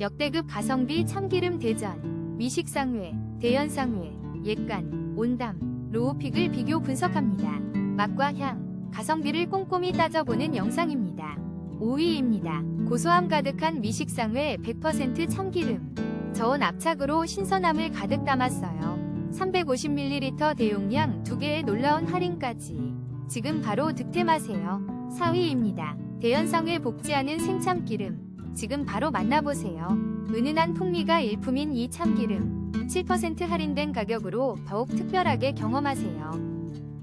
역대급 가성비 참기름 대전, 미식상회, 대연상회, 옛간, 온담, 로우픽을 비교 분석합니다. 맛과 향, 가성비를 꼼꼼히 따져보는 영상입니다. 5위입니다. 고소함 가득한 미식상회 100% 참기름. 저온 압착으로 신선함을 가득 담았어요. 350ml 대용량 2개의 놀라운 할인까지. 지금 바로 득템하세요. 4위입니다. 대연상회 복지하는 생참기름. 지금 바로 만나보세요. 은은한 풍미가 일품인 이 참기름. 7% 할인된 가격으로 더욱 특별하게 경험하세요.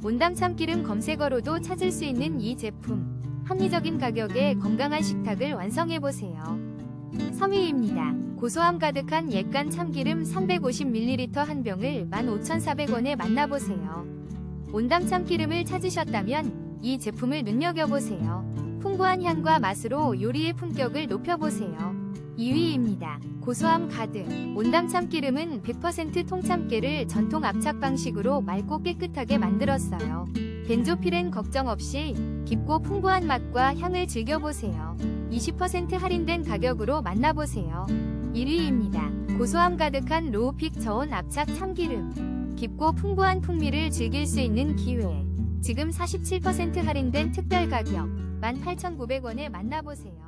온담 참기름 검색어로도 찾을 수 있는 이 제품. 합리적인 가격에 건강한 식탁을 완성해보세요. 3위입니다. 고소함 가득한 옛간 참기름 350ml 한 병을 15,400원에 만나보세요. 온담 참기름을 찾으셨다면 이 제품을 눈여겨보세요. 풍부한 향과 맛으로 요리의 품격을 높여보세요. 2위입니다. 고소함 가득. 온담 참기름은 100% 통참깨를 전통 압착 방식으로 맑고 깨끗하게 만들었어요. 벤조피렌 걱정 없이 깊고 풍부한 맛과 향을 즐겨보세요. 20% 할인된 가격으로 만나보세요. 1위입니다. 고소함 가득한 로우픽 저온 압착 참기름. 깊고 풍부한 풍미를 즐길 수 있는 기회. 지금 47% 할인된 특별 가격 18,900원에 만나보세요.